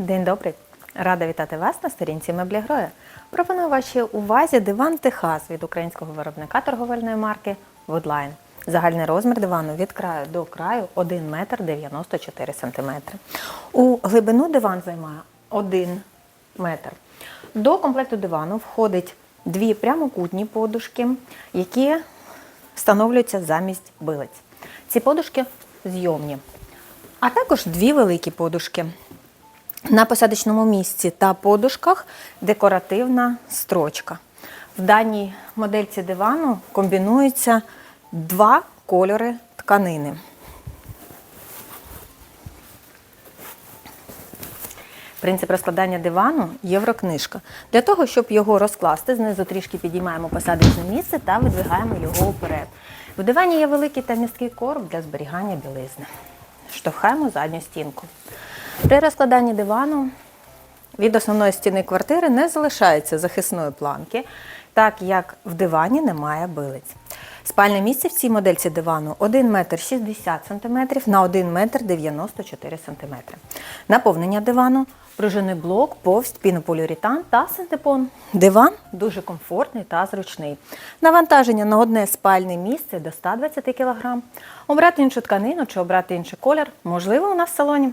День добрий! Рада вітати вас на сторінці Меблі Гроя. Пропоную вашій увазі диван Техас від українського виробника торговельної марки Woodline. Загальний розмір дивану від краю до краю 1 метр 94 сантиметри. У глибину диван займає 1 метр. До комплекту дивану входить дві прямокутні подушки, які встановлюються замість билиць. Ці подушки зйомні, а також дві великі подушки. На посадочному місці та подушках декоративна строчка. В даній модельці дивану комбінуються два кольори тканини. Принцип розкладання дивану єврокнижка. Для того, щоб його розкласти, знизу трішки підіймаємо посадочне місце та видвигаємо його вперед. В дивані є великий та місткий короб для зберігання білизни. Штовхаємо задню стінку. При розкладанні дивану від основної стіни квартири не залишається захисної планки, так як в дивані немає билиць. Спальне місце в цій модельці дивану 1 метр 60 см на 1 метр 94 см. Наповнення дивану пружинний блок, повсть, пінополіуретан та синтепон. Диван дуже комфортний та зручний. Навантаження на одне спальне місце до 120 кг. Обрати іншу тканину чи обрати інший колір можливо у нас в салоні.